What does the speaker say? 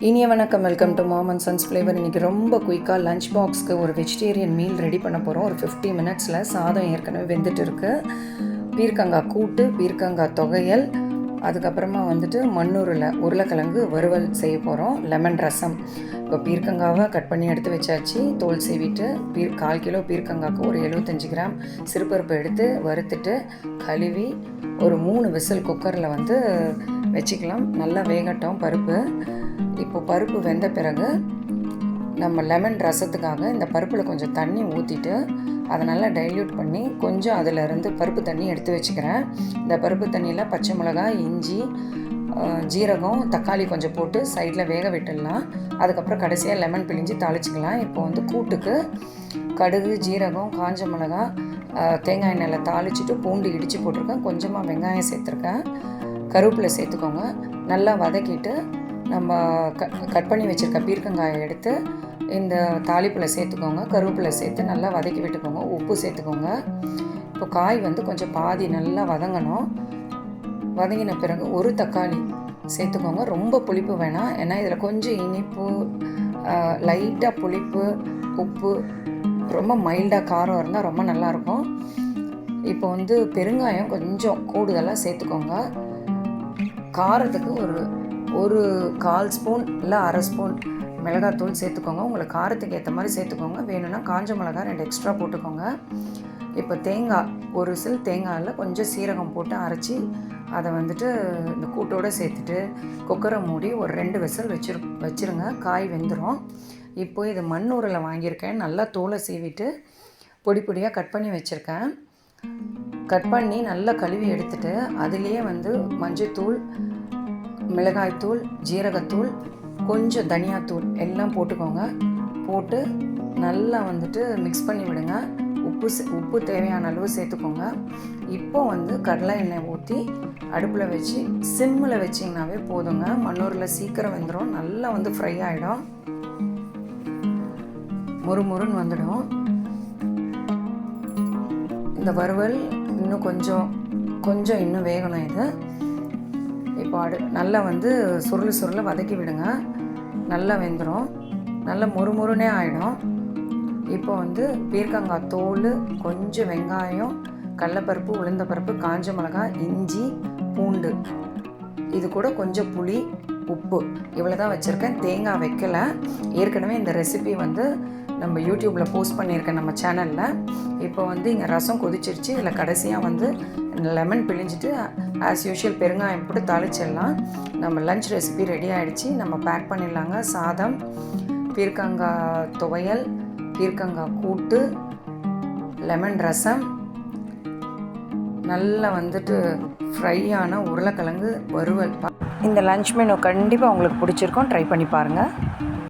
இனிய வணக்கம் welcome to mom and sons flavour இன்றைக்கி ரொம்ப குயிக்காக லஞ்ச் பாக்ஸ்க்கு ஒரு வெஜிடேரியன் மீல் ரெடி பண்ண போகிறோம் ஒரு ஃபிஃப்டி மினிட்ஸில் சாதம் ஏற்கனவே வெந்துட்டு இருக்கு. பீர்க்கங்காய் கூட்டு பீர்க்கங்காய் தொகையல் அதுக்கப்புறமா வந்துட்டு மண்ணூரில் உருளைக்கிழங்கு வறுவல் செய்ய போகிறோம் லெமன் ரசம். இப்போ பீர்க்கங்காவை கட் பண்ணி எடுத்து வச்சாச்சு. தோல் சீவிட்டு பீர் கால் கிலோ பீர்க்கங்காய்க்கு ஒரு எழுபத்தஞ்சு கிராம் சிறுபருப்பு எடுத்து வறுத்துட்டு கழுவி ஒரு மூணு விசில் குக்கரில் வந்து வச்சுக்கலாம். நல்லா வேகட்டும் பருப்பு. இப்போ பருப்பு வெந்த பிறகு நம்ம லெமன் ரசத்துக்காக இந்த பருப்பில் கொஞ்சம் தண்ணி ஊற்றிட்டு அதை நல்லா டைல்யூட் பண்ணி கொஞ்சம் அதிலிருந்து பருப்பு தண்ணி எடுத்து வச்சுக்கிறேன். இந்த பருப்பு தண்ணியில் பச்சை மிளகாய் இஞ்சி ஜீரகம் தக்காளி கொஞ்சம் போட்டு சைடில் வேக விட்டுடலாம். அதுக்கப்புறம் கடைசியாக லெமன் பிழிஞ்சு தாளிச்சிக்கலாம். இப்போ வந்து கூட்டுக்கு கடுகு ஜீரகம் காஞ்ச மிளகாய் தேங்காய் எண்ணெயில் தாளிச்சிட்டு பூண்டு இடித்து போட்டிருக்கேன். கொஞ்சமாக வெங்காயம் சேர்த்துருக்கேன். கருவேப்பிலை சேர்த்துக்கோங்க. நல்லா வதக்கிட்டு நம்ம க கட் பண்ணி வச்சுருக்க பீர்க்கங்காயை எடுத்து இந்த தாளிப்பில் சேர்த்துக்கோங்க. கருவேப்பிலை சேர்த்து நல்லா வதக்கி விட்டுக்கோங்க. உப்பு சேர்த்துக்கோங்க. இப்போ காய் வந்து கொஞ்சம் பாதி நல்லா வதங்கணும். வதங்கின பிறகு ஒரு தக்காளி சேர்த்துக்கோங்க. ரொம்ப புளிப்பு வேணாம். ஏன்னா இதில் கொஞ்சம் இனிப்பு லைட்டாக புளிப்பு உப்பு ரொம்ப மைல்டாக காரம் இருந்தால் ரொம்ப நல்லாயிருக்கும். இப்போ வந்து பெருங்காயம் கொஞ்சம் கூடுதலாக சேர்த்துக்கோங்க. காரத்துக்கு ஒரு ஒரு கால் ஸ்பூன் இல்லை அரை ஸ்பூன் மிளகாத்தூள் சேர்த்துக்கோங்க. உங்களுக்கு காரத்துக்கு ஏற்ற மாதிரி சேர்த்துக்கோங்க. வேணும்னா காஞ்ச மிளகா ரெண்டு எக்ஸ்ட்ரா போட்டுக்கோங்க. இப்போ தேங்காய் ஒரு சில் தேங்காயில் கொஞ்சம் சீரகம் போட்டு அரைச்சி அதை வந்துட்டு இந்த கூட்டோடு சேர்த்துட்டு குக்கரை மூடி ஒரு ரெண்டு விசில் வச்சிரு வச்சிருங்க. காய் வெந்துடும் இப்போ இது மண் ஊரில் வாங்கியிருக்கேன். நல்லா தோலை சீவிட்டு பொடி பொடியாக கட் பண்ணி வச்சுருக்கேன். கட் பண்ணி நல்லா கழுவி எடுத்துட்டு அதுலேயே வந்து மஞ்சத்தூள் மிளகாய்த்தூள் ஜீரகத்தூள் கொஞ்சம் தனியாத்தூள் எல்லாம் போட்டுக்கோங்க. போட்டு நல்லா வந்துட்டு மிக்ஸ் பண்ணி விடுங்க. உப்பு சே- உப்பு தேவையான அளவு சேர்த்துக்கோங்க. இப்போ வந்து கடலை எண்ணெய் ஊற்றி அடுப்பில் வச்சு சிம்மில் வச்சிங்கனாவே போதுங்க. மண்ணூரில் சீக்கிரம் வெந்துடும் நல்லா வந்து ஃப்ரை ஆகிடும் முறுமுறுன்னு வந்துடும். இந்த வறுவல் இன்னும் கொஞ்சம் கொஞ்சம் இன்னும் வேகணும் இது. இப்போ நல்லா வந்து சுருள் சுருள வதக்கி விடுங்க. நல்லா வெந்துடும் நல்லா முறுமுறுனே ஆகிடும் இப்போ வந்து பீர்க்கங்காய் தோல் கொஞ்சம் வெங்காயம் கடலப்பருப்பு உளுந்தப்பருப்பு காஞ்ச மிளகாய் இஞ்சி பூண்டு. இது கூட கொஞ்சம் புளி உப்பு. இவ்வளோ தான் வச்சுருக்கேன். தேங்காய் வைக்கல. ஏற்கனவே இந்த ரெசிபி வந்து நம்ம யூடியூப்பில் போஸ்ட் பண்ணியிருக்கேன் நம்ம சேனலில் இப்போ வந்து இங்கே ரசம் கொதிச்சிருச்சு. இதில் கடைசியாக வந்து லெமன் பிழிஞ்சிட்டு ஆஸ் யூஷுவல் பெருங்காயம் போட்டு தாளிச்சிடலாம். நம்ம லஞ்ச் ரெசிபி ரெடி ஆகிடுச்சு நம்ம பேக் பண்ணிடலாங்க. சாதம் பீர்க்கங்காய் துவையல் பீர்க்கங்காய் கூட்டு லெமன் ரசம் நல்லா வந்துட்டு ஃப்ரையான உருளைக்கிழங்கு வறுவல். இந்த லஞ்ச் மெனு கண்டிப்பாக உங்களுக்கு பிடிச்சிருக்கும். ட்ரை பண்ணி பாருங்கள்